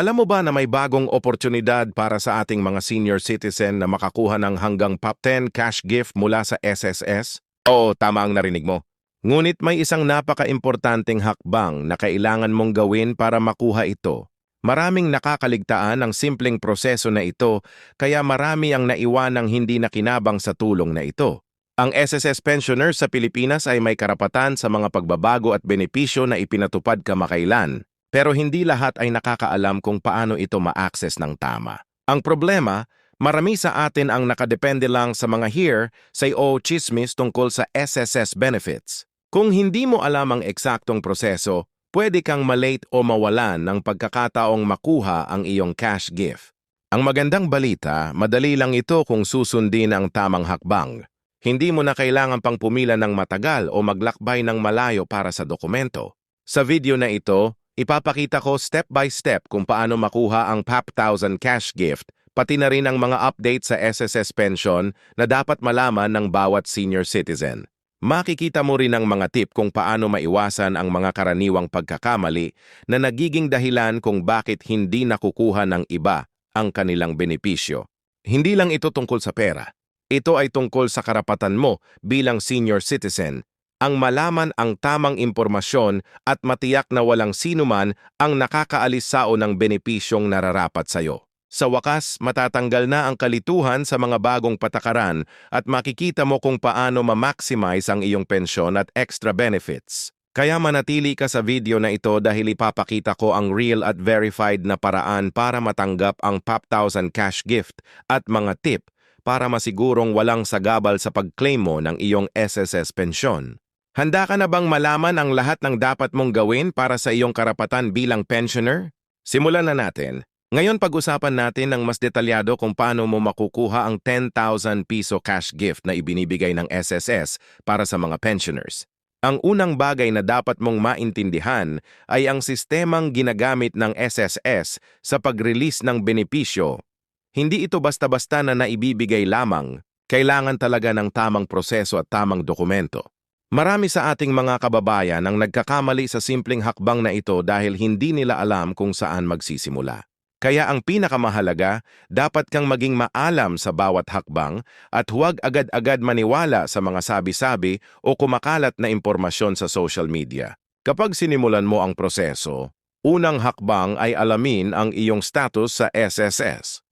Alam mo ba na may bagong oportunidad para sa ating mga senior citizen na makakuha ng hanggang top 10 cash gift mula sa SSS? Oo, tama ang narinig mo. Ngunit may isang napaka-importanting hakbang na kailangan mong gawin para makuha ito. Maraming nakakaligtaan ang simpleng proseso na ito, kaya marami ang naiwanang hindi nakinabang sa tulong na ito. Ang SSS pensioner sa Pilipinas ay may karapatan sa mga pagbabago at benepisyo na ipinatupad kamakailan, pero hindi lahat ay nakakaalam kung paano ito ma-access ng tama. Ang problema, marami sa atin ang nakadepende lang sa mga hear, say o chismis tungkol sa SSS benefits. Kung hindi mo alam ang eksaktong proseso, pwede kang malate o mawalan ng pagkakataong makuha ang iyong cash gift. Ang magandang balita, madali lang ito kung susundin ang tamang hakbang. Hindi mo na kailangan pang pumila ng matagal o maglakbay ng malayo para sa dokumento. Sa video na ito, ipapakita ko step by step kung paano makuha ang PAP 1000 cash gift, pati na rin ang mga update sa SSS pension na dapat malaman ng bawat senior citizen. Makikita mo rin ang mga tip kung paano maiwasan ang mga karaniwang pagkakamali na nagiging dahilan kung bakit hindi nakukuha ng iba ang kanilang benepisyo. Hindi lang ito tungkol sa pera. Ito ay tungkol sa karapatan mo bilang senior citizen, ang malaman ang tamang impormasyon at matiyak na walang sinuman ang nakakaalis sao ng benepisyong nararapat sa iyo. Sa wakas, matatanggal na ang kalituhan sa mga bagong patakaran at makikita mo kung paano ma-maximize ang iyong pensyon at extra benefits. Kaya manatili ka sa video na ito dahil ipapakita ko ang real at verified na paraan para matanggap ang PAP 1000 cash gift at mga tip para masigurong walang sagabal sa pag-claim mo ng iyong SSS pensyon. Handa ka na bang malaman ang lahat ng dapat mong gawin para sa iyong karapatan bilang pensioner? Simulan na natin. Ngayon pag-usapan natin ng mas detalyado kung paano mo makukuha ang 10,000 piso cash gift na ibinibigay ng SSS para sa mga pensioners. Ang unang bagay na dapat mong maintindihan ay ang sistemang ginagamit ng SSS sa pag-release ng benepisyo hindi ito basta-basta na naibibigay lamang, kailangan talaga ng tamang proseso at tamang dokumento. Marami sa ating mga kababayan ang nagkakamali sa simpleng hakbang na ito dahil hindi nila alam kung saan magsisimula. Kaya ang pinakamahalaga, dapat kang maging maalam sa bawat hakbang at huwag agad-agad maniwala sa mga sabi-sabi o kumakalat na impormasyon sa social media. Kapag sinimulan mo ang proseso, unang hakbang ay alamin ang iyong status sa SSS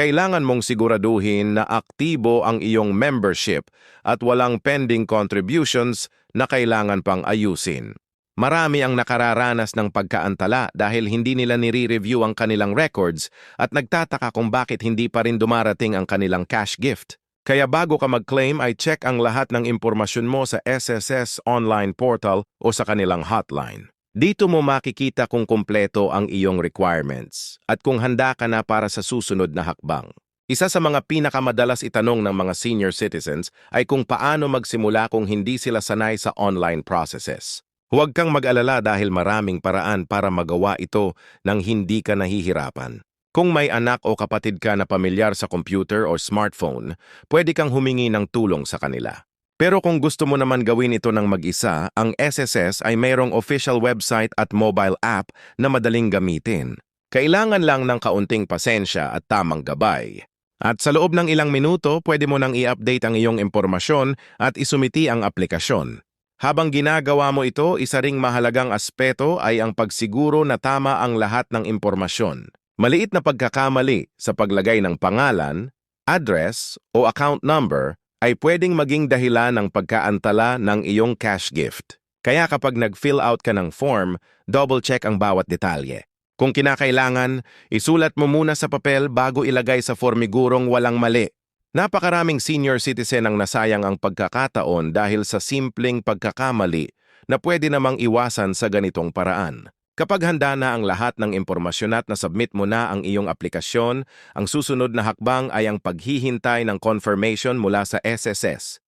kailangan mong siguraduhin na aktibo ang iyong membership at walang pending contributions na kailangan pang ayusin. Marami ang nakararanas ng pagkaantala dahil hindi nila nire-review ang kanilang records at nagtataka kung bakit hindi pa rin dumarating ang kanilang cash gift. Kaya bago ka mag-claim ay check ang lahat ng impormasyon mo sa SSS online portal o sa kanilang hotline. Dito mo makikita kung kumpleto ang iyong requirements at kung handa ka na para sa susunod na hakbang. Isa sa mga pinakamadalas itanong ng mga senior citizens ay kung paano magsimula kung hindi sila sanay sa online processes. Huwag kang mag-alala dahil maraming paraan para magawa ito nang hindi ka nahihirapan. Kung may anak o kapatid ka na pamilyar sa computer o smartphone, pwede kang humingi ng tulong sa kanila. Pero kung gusto mo naman gawin ito ng mag-isa, ang SSS ay mayroong official website at mobile app na madaling gamitin. Kailangan lang ng kaunting pasensya at tamang gabay. At sa loob ng ilang minuto, pwede mo nang i-update ang iyong impormasyon at isumiti ang aplikasyon. Habang ginagawa mo ito, isa ring mahalagang aspeto ay ang pagsiguro na tama ang lahat ng impormasyon. Maliit na pagkakamali sa paglagay ng pangalan, address o account number ay pwedeng maging dahilan ng pagkaantala ng iyong cash gift. Kaya kapag nag-fill out ka ng form, double-check ang bawat detalye. Kung kinakailangan, isulat mo muna sa papel bago ilagay sa formigurong walang mali. Napakaraming senior citizen ang nasayang ang pagkakataon dahil sa simpleng pagkakamali na pwede namang iwasan sa ganitong paraan. Kapag handa na ang lahat ng impormasyon at nasubmit mo na ang iyong aplikasyon, ang susunod na hakbang ay ang paghihintay ng confirmation mula sa SSS.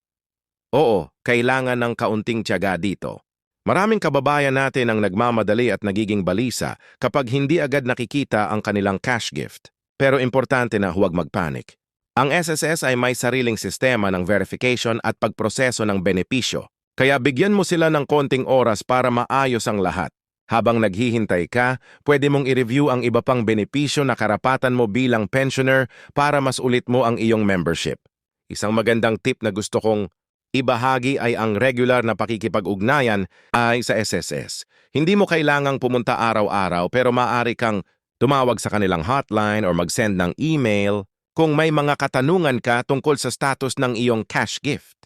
Oo, kailangan ng kaunting tiyaga dito. Maraming kababayan natin ang nagmamadali at nagiging balisa kapag hindi agad nakikita ang kanilang cash gift. Pero importante na huwag magpanik. Ang SSS ay may sariling sistema ng verification at pagproseso ng benepisyo, kaya bigyan mo sila ng konting oras para maayos ang lahat. Habang naghihintay ka, pwede mong i-review ang iba pang benepisyo na karapatan mo bilang pensioner para mas ulit mo ang iyong membership. Isang magandang tip na gusto kong ibahagi ay ang regular na pakikipag-ugnayan ay sa SSS. Hindi mo kailangang pumunta araw-araw pero maaari kang tumawag sa kanilang hotline or mag-send ng email kung may mga katanungan ka tungkol sa status ng iyong cash gift.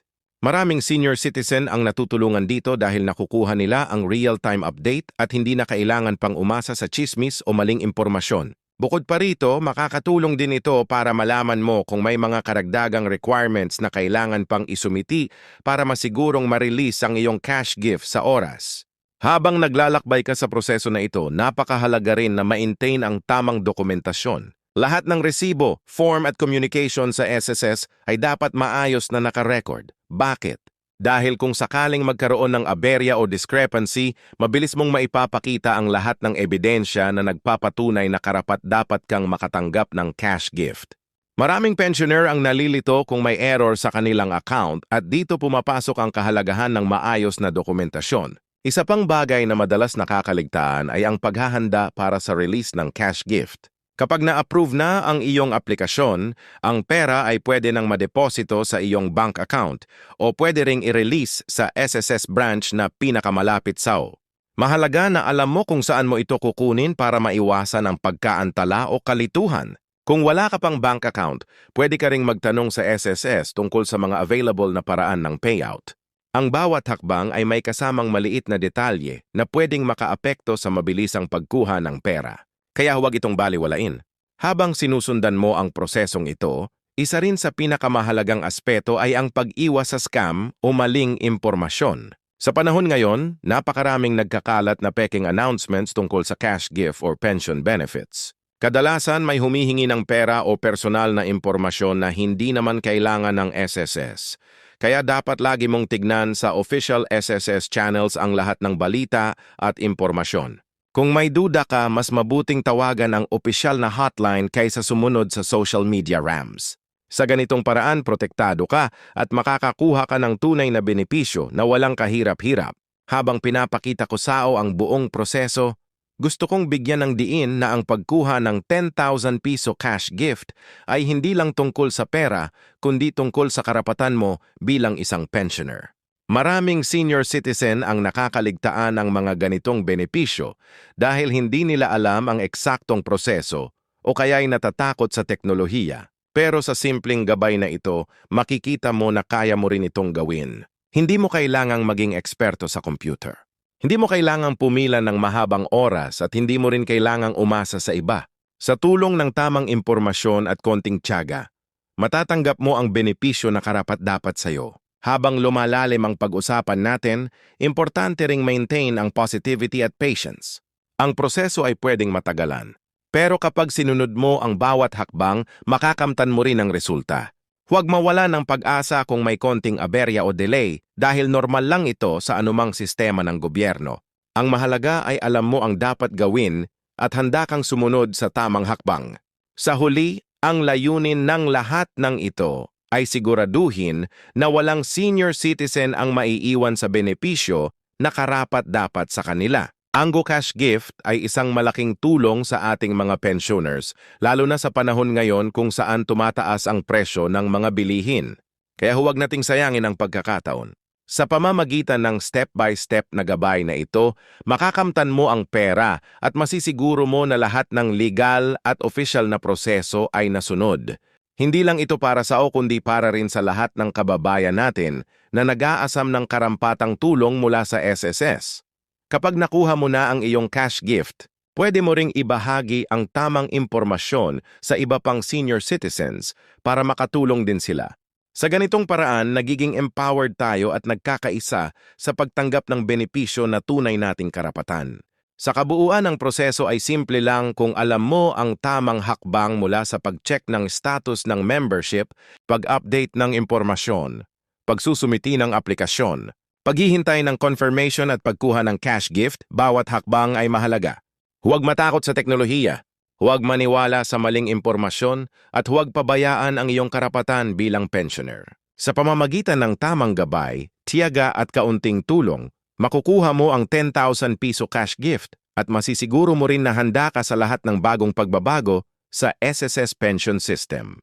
Maraming senior citizen ang natutulungan dito dahil nakukuha nila ang real-time update at hindi na kailangan pang umasa sa chismis o maling impormasyon. Bukod pa rito, makakatulong din ito para malaman mo kung may mga karagdagang requirements na kailangan pang isumiti para masigurong ma-release ang iyong cash gift sa oras. Habang naglalakbay ka sa proseso na ito, napakahalaga rin na maintain ang tamang dokumentasyon. Lahat ng resibo, form at communication sa SSS ay dapat maayos na nakarecord. Bakit? Dahil kung sakaling magkaroon ng aberya o discrepancy, mabilis mong maipapakita ang lahat ng ebidensya na nagpapatunay na karapat dapat kang makatanggap ng cash gift. Maraming pensioner ang nalilito kung may error sa kanilang account at dito pumapasok ang kahalagahan ng maayos na dokumentasyon. Isa pang bagay na madalas nakakaligtaan ay ang paghahanda para sa release ng cash gift. Kapag na-approve na ang iyong aplikasyon, ang pera ay pwede nang madeposito sa iyong bank account o pwede ring i-release sa SSS branch na pinakamalapit sa'yo. Mahalaga na alam mo kung saan mo ito kukunin para maiwasan ang pagkaantala o kalituhan. Kung wala ka pang bank account, pwede ka ring magtanong sa SSS tungkol sa mga available na paraan ng payout. Ang bawat hakbang ay may kasamang maliit na detalye na pwedeng makaapekto sa mabilisang pagkuha ng pera kaya huwag itong baliwalain. Habang sinusundan mo ang prosesong ito, isa rin sa pinakamahalagang aspeto ay ang pag-iwas sa scam o maling impormasyon. Sa panahon ngayon, napakaraming nagkakalat na peking announcements tungkol sa cash gift or pension benefits. Kadalasan may humihingi ng pera o personal na impormasyon na hindi naman kailangan ng SSS. Kaya dapat lagi mong tignan sa official SSS channels ang lahat ng balita at impormasyon. Kung may duda ka, mas mabuting tawagan ang opisyal na hotline kaysa sumunod sa social media rams. Sa ganitong paraan, protektado ka at makakakuha ka ng tunay na benepisyo na walang kahirap-hirap. Habang pinapakita ko sao ang buong proseso, gusto kong bigyan ng diin na ang pagkuha ng 10,000 piso cash gift ay hindi lang tungkol sa pera, kundi tungkol sa karapatan mo bilang isang pensioner. Maraming senior citizen ang nakakaligtaan ng mga ganitong benepisyo dahil hindi nila alam ang eksaktong proseso o kaya'y natatakot sa teknolohiya. Pero sa simpleng gabay na ito, makikita mo na kaya mo rin itong gawin. Hindi mo kailangang maging eksperto sa computer. Hindi mo kailangang pumila ng mahabang oras at hindi mo rin kailangang umasa sa iba. Sa tulong ng tamang impormasyon at konting tiyaga, matatanggap mo ang benepisyo na karapat dapat sa'yo. Habang lumalalim ang pag-usapan natin, importante ring maintain ang positivity at patience. Ang proseso ay pwedeng matagalan. Pero kapag sinunod mo ang bawat hakbang, makakamtan mo rin ang resulta. Huwag mawala ng pag-asa kung may konting aberya o delay dahil normal lang ito sa anumang sistema ng gobyerno. Ang mahalaga ay alam mo ang dapat gawin at handa kang sumunod sa tamang hakbang. Sa huli, ang layunin ng lahat ng ito ay siguraduhin na walang senior citizen ang maiiwan sa benepisyo na karapat dapat sa kanila. Ang GoCash Gift ay isang malaking tulong sa ating mga pensioners, lalo na sa panahon ngayon kung saan tumataas ang presyo ng mga bilihin. Kaya huwag nating sayangin ang pagkakataon. Sa pamamagitan ng step-by-step na gabay na ito, makakamtan mo ang pera at masisiguro mo na lahat ng legal at official na proseso ay nasunod. Hindi lang ito para sa o kundi para rin sa lahat ng kababayan natin na nag-aasam ng karampatang tulong mula sa SSS. Kapag nakuha mo na ang iyong cash gift, pwede mo ring ibahagi ang tamang impormasyon sa iba pang senior citizens para makatulong din sila. Sa ganitong paraan, nagiging empowered tayo at nagkakaisa sa pagtanggap ng benepisyo na tunay nating karapatan. Sa kabuuan ng proseso ay simple lang kung alam mo ang tamang hakbang mula sa pag-check ng status ng membership, pag-update ng impormasyon, pagsusumiti ng aplikasyon, paghihintay ng confirmation at pagkuha ng cash gift, bawat hakbang ay mahalaga. Huwag matakot sa teknolohiya, huwag maniwala sa maling impormasyon at huwag pabayaan ang iyong karapatan bilang pensioner. Sa pamamagitan ng tamang gabay, tiyaga at kaunting tulong, makukuha mo ang 10,000 piso cash gift at masisiguro mo rin na handa ka sa lahat ng bagong pagbabago sa SSS Pension System.